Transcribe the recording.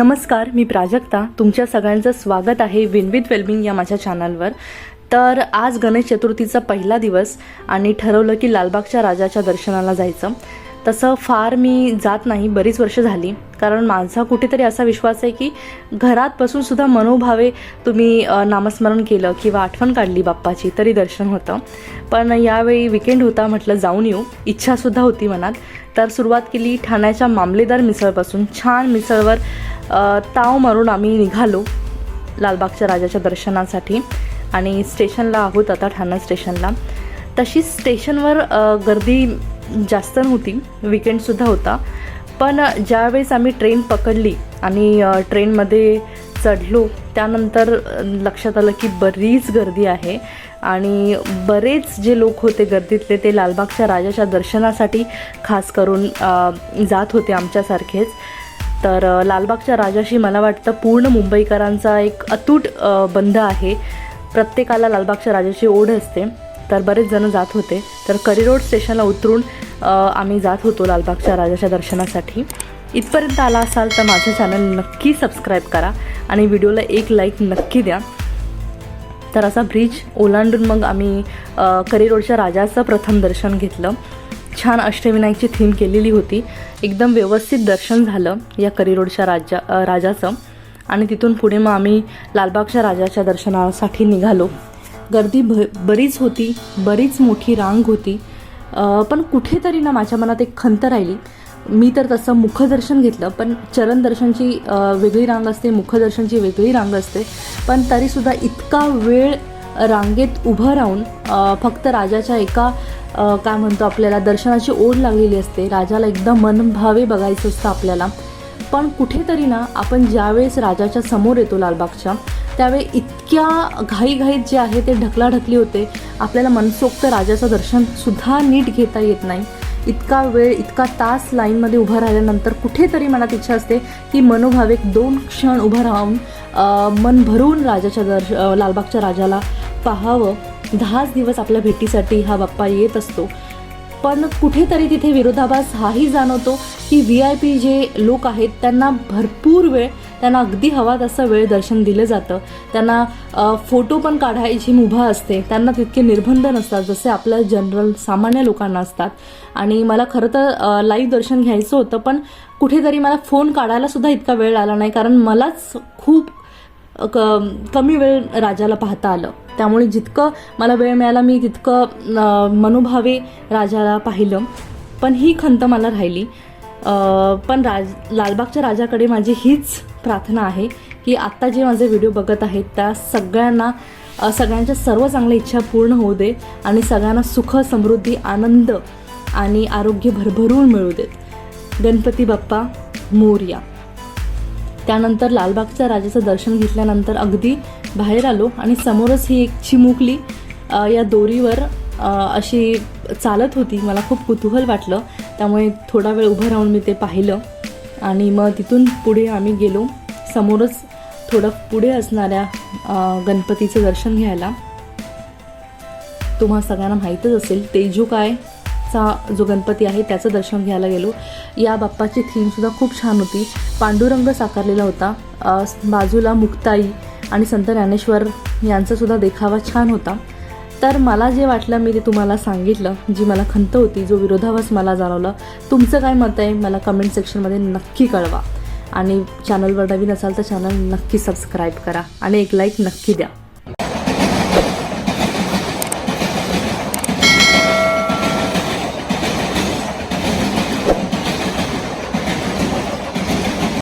नमस्कार मी प्राजक्ता. तुमच्या सगळ्यांचं स्वागत आहे विन विथ वेलबिंग या माझ्या चॅनलवर. तर आज गणेश चतुर्थीचा पहिला दिवस आणि ठरवलं की लालबागच्या राजाच्या दर्शनाला जायचं. तसं फार मी जात नाही बरीच वर्ष झाली. कारण माझा कुठेतरी असा विश्वास आहे की घरात बसूनसुद्धा मनोभावे तुम्ही नामस्मरण केलं किंवा आठवण काढली बाप्पाची तरी दर्शन होतं. पण यावेळी विकेंड होता म्हटलं जाऊन येऊ. इच्छासुद्धा होती मनात. तर सुरुवात केली ठाण्याच्या मामलेदार मिसळपासून. छान मिसळवर ताव मारून आम्ही निघालो लालबागच्या राजाच्या दर्शनासाठी. आणि स्टेशनला आहोत आता ठाणा स्टेशनला. तशी स्टेशनवर गर्दी जास्त नव्हती. विकेंडसुद्धा होता. पण ज्यावेळेस आम्ही ट्रेन पकडली आणि ट्रेनमध्ये चढलो त्यानंतर लक्षात आलं की बरीच गर्दी आहे. आणि बरेच जे लोक होते गर्दीतले ते लालबागच्या राजाच्या दर्शनासाठी खास करून जात होते आमच्यासारखेच. तर लालबागच्या राजाशी मला वाटतं पूर्ण मुंबईकरांचा एक अतूट बंध आहे. प्रत्येकाला लालबागच्या राजाची ओढ असते. तर बरेच जण जात होते. तर करी रोड स्टेशनला उतरून आम्ही जात होतो लालबागच्या राजाच्या दर्शनासाठी. इथपर्यंत आला असाल तर माझं चॅनल नक्की सबस्क्राईब करा आणि व्हिडिओला एक लाईक नक्की द्या. तर असा ब्रिज ओलांडून मग आम्ही करी रोडच्या राजाचं प्रथम दर्शन घेतलं. छान अष्टविनायकची थीम केलेली होती. एकदम व्यवस्थित दर्शन झालं या करी रोडच्या राजा राजाचं. आणि तिथून पुढे मग आम्ही लालबागच्या राजाच्या दर्शनासाठी निघालो. गर्दी भ बरीच होती बरीच मोठी रांग होती. पण कुठेतरी ना माझ्या मनात एक खंत राहिली. मी तर तसं मुखदर्शन घेतलं पण चरण दर्शनची वेगळी रांग असते मुखदर्शनची वेगळी रांग असते. पण तरीसुद्धा इतका वेळ रांगेत उभं राहून फक्त राजाच्या एका काय म्हणतो आपल्याला दर्शनाची ओढ लागलेली असते. राजाला एकदम मनभावे बघायचं असतं आपल्याला. पण कुठेतरी ना आपण ज्यावेळेस राजाच्या समोर येतो लालबागच्या त्यावेळी इतक्या घाईघाईत जे आहे ते ढकलाढकली होते. आपल्याला मनसोक्त राजाचं दर्शनसुद्धा नीट घेता येत नाही. इतका वेळ इतका तास लाईनमध्ये उभं राहिल्यानंतर कुठेतरी मनात इच्छा असते की मनोभावे एक दोन क्षण उभं राहून मन भरून राजाच्या दर्श लालबागच्या राजाला पाहावं. दहाच दिवस आपल्या भेटीसाठी हा बाप्पा येत असतो. पण कुठेतरी तिथे विरोधाभास हाही जाणवतो की व्ही आय पी जे लोक आहेत त्यांना भरपूर वेळ त्यांना अगदी हवा तसं वेळ दर्शन दिलं जातं. त्यांना फोटो पण काढायची मुभा असते. त्यांना तितके निर्बंध नसतात जसे आपल्या जनरल सामान्य लोकांना असतात. आणि मला खरं तर लाईव्ह दर्शन घ्यायचं होतं पण कुठेतरी मला फोन काढायला सुद्धा इतका वेळ आला नाही कारण मलाच खूप क कमी वेळ राजाला पाहता आलं. त्यामुळे जितकं मला वेळ मिळाला मी तितकं मनोभावे राजाला पाहिलं. पण ही खंत मला राहिली. पण राज लालबागच्या राजाकडे माझी हीच प्रार्थना आहे की आत्ता जे माझे व्हिडिओ बघत आहेत त्या सगळ्यांना सगळ्यांच्या सर्व चांगल्या इच्छा पूर्ण होऊ दे आणि सगळ्यांना सुख समृद्धी आनंद आणि आरोग्य भरभरून मिळू देत. गणपती बाप्पा मोर्या. त्यानंतर लालबागच्या राजाचं दर्शन घेतल्यानंतर अगदी बाहेर आलो आणि समोरच ही एक चिमुकली या दोरीवर अशी चालत होती. मला खूप कुतूहल वाटलं. त्यामुळे थोडा वेळ उभं राहून मी ते पाहिलं. आणि मग तिथून पुढे आम्ही गेलो. समोरच थोडं पुढे असणाऱ्या गणपतीचं दर्शन घ्यायला. तुम्हा सगळ्यांना माहीतच असेल तेजू काय चा जो गणपती आहे त्याचं दर्शन घ्यायला गेलो. या बाप्पाची थीमसुद्धा खूप छान होती. पांडुरंग साकारलेला होता. बाजूला मुक्ताई आणि संत ज्ञानेश्वर यांचासुद्धा देखावा छान होता. तर मला जे वाटलं मी ते तुम्हाला सांगितलं जी मला खंत होती जो विरोधाभास मला जाणवला तुमचं काय मत आहे मला कमेंट सेक्शनमध्ये नक्की कळवा. आणि चॅनलवर नवीन असाल तर चॅनल नक्की सबस्क्राईब करा आणि एक लाईक नक्की द्या.